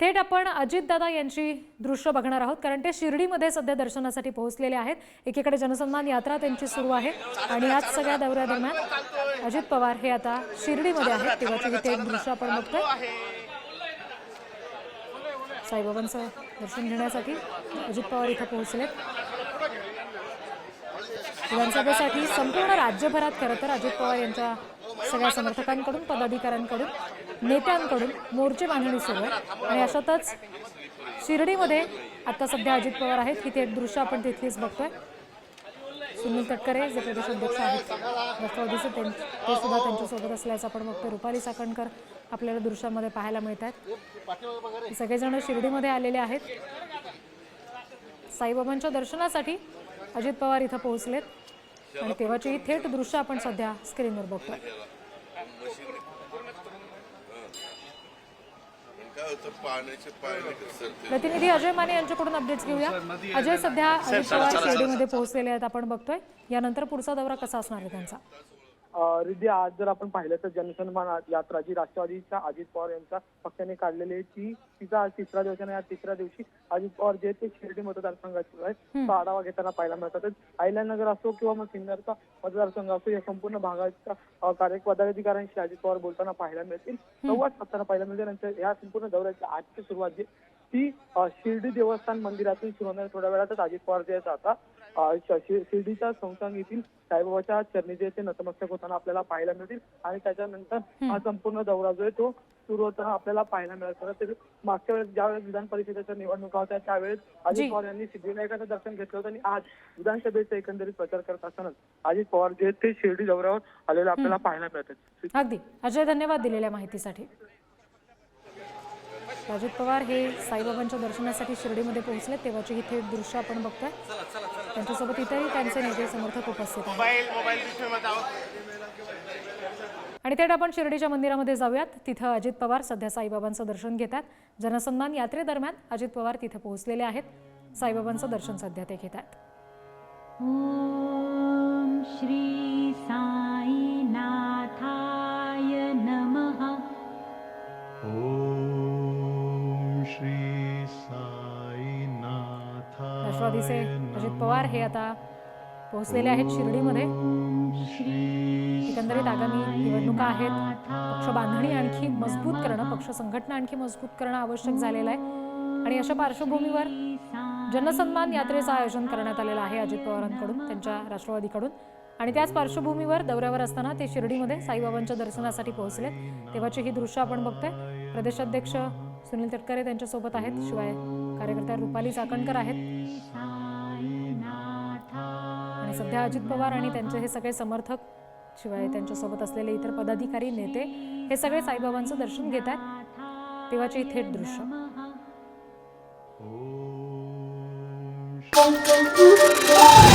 थेट आपण अजितदादा यांची दृश्य बघणार आहोत कारण ते शिर्डीमध्ये सध्या दर्शनासाठी पोहोचलेले आहेत. एकीकडे जनसन्मान यात्रा त्यांची सुरू आहे आणि याच सगळ्या दौऱ्यादरम्यान अजित पवार हे आता शिर्डीमध्ये आहेत. तेव्हा हे थेट दृश्य आपण बघतोय. साईबाबांचं दर्शन घेण्यासाठी अजित पवार इथं पोहोचलेत. विधानसभेसाठी संपूर्ण राज्यभरात खरं तर अजित पवार यांच्या सगळ्या समर्थकांकडून पदाधिकाऱ्यांकडून नेत्यांकडून मोर्चे बांधणी सुरू आहे. आणि अशातच शिर्डीमध्ये आता सध्या अजित पवार आहेत. ही थेट दृश्य आपण तिथलीच बघतोय. सुनील तटकरे जे प्रदेशाध्यक्ष आहेत राष्ट्रवादीचे ते सुद्धा त्यांच्यासोबत असल्याचं आपण बघतोय. रुपाली चाकणकर आपल्याला दृश्यामध्ये पाहायला मिळत आहेत. सगळेजण शिर्डीमध्ये आलेले आहेत. साईबाबांच्या दर्शनासाठी अजित पवार इथं पोहोचलेत. आणि तेव्हाची ही थेट दृश्य आपण सध्या स्क्रीनवर बघतोय. प्रतिनिधी अजय माने यांच्याकडून अपडेट्स घेऊया. अजय सध्या अजित पवार शिर्डीमध्ये पोहोचलेले आहेत आपण बघतोय. यानंतर पुढचा दौरा कसा असणार आहे त्यांचा? रिद्धी आज जर आपण पाहिलं तर जनसन्मान यात्रा जी राष्ट्रवादीच्या अजित पवार यांच्या पक्षाने काढलेली आहे ती तिचा आज तिसरा दिवस आहे आणि या तिसऱ्या दिवशी अजित पवार जे ते शिर्डी मतदारसंघाचे तो आढावा घेताना पाहायला मिळतात. आयल्यानगर असो किंवा मग सिन्नरचा मतदारसंघ असो या संपूर्ण भागाच्या कार्य पदाधिकाऱ्यांशी अजित पवार बोलताना पाहायला मिळतील. संवाद साधताना पाहायला मिळतील आणि या संपूर्ण दौऱ्याची आजची सुरुवात जी ती शिर्डी देवस्थान मंदिरातून सुरू होणार. थोड्या वेळातच. अजित पवार जे आहेत आता शिर्डीच्या संस्थान येथील साईबाबाच्या चरणी जे ते नतमस्तक होताना आपल्याला पाहायला मिळतील. आणि त्याच्यानंतर हा संपूर्ण दौरा जो आहे तो सुरू होताना आपल्याला पाहायला मिळेल. खरं तर मागच्या वेळेस ज्यावेळेस विधान परिषदेच्या निवडणुका होत्या त्यावेळेस. अजित पवार यांनी सिद्धिविनायकाचं दर्शन घेतलं होतं आणि आज विधानसभेचा एकंदरीत प्रचार करत असताना अजित पवार जे ते शिर्डी दौऱ्यावर आलेले आपल्याला पाहायला मिळतात. अगदी. अजय धन्यवाद दिलेल्या माहितीसाठी. अजित पवार हे साईबाबांच्या दर्शनासाठी शिर्डीमध्ये पोहोचले. तेव्हाची ही थेट दृश्य आपण बघतोय. त्यांच्यासोबत इतरही त्यांचे नेते समर्थक उपस्थित आहेत. आणि थेट आपण शिर्डीच्या मंदिरामध्ये जाऊयात. तिथं अजित पवार सध्या साईबाबांचं दर्शन घेतात. जनसन्मान यात्रेदरम्यान अजित पवार तिथे पोहोचलेले आहेत. साईबाबांचं दर्शन सध्या ते घेत आहेत. श्री साईनाथाय नमः. राष्ट्रवादीचे अजित पवार हे आता पोहोचलेले आहेत शिर्डीमध्ये. एकंदरीत आगामी निवडणुका आहेत. पक्ष बांधणी आणखी मजबूत करणं पक्ष संघटना आणखी मजबूत करणं आवश्यक झालेलं आहे. आणि अशा पार्श्वभूमीवर जनसन्मान यात्रेचं आयोजन करण्यात आलेलं आहे अजित पवारांकडून त्यांच्या राष्ट्रवादीकडून. आणि त्याच पार्श्वभूमीवर दौऱ्यावर असताना ते शिर्डीमध्ये साईबाबांच्या दर्शनासाठी पोहोचले तेव्हाची ही दृश्य आपण बघतोय. प्रदेशाध्यक्ष सुनील तटकरे त्यांच्यासोबत आहेत. शिवाय कार्यकर्त्या रुपाली चाकणकर आहेत. आणि सध्या अजित पवार आणि त्यांचे हे सगळे समर्थक शिवाय त्यांच्यासोबत असलेले इतर पदाधिकारी नेते हे सगळे साईबाबांचं दर्शन घेत आहेत. तेव्हाचे थेट दृश्य. ॐ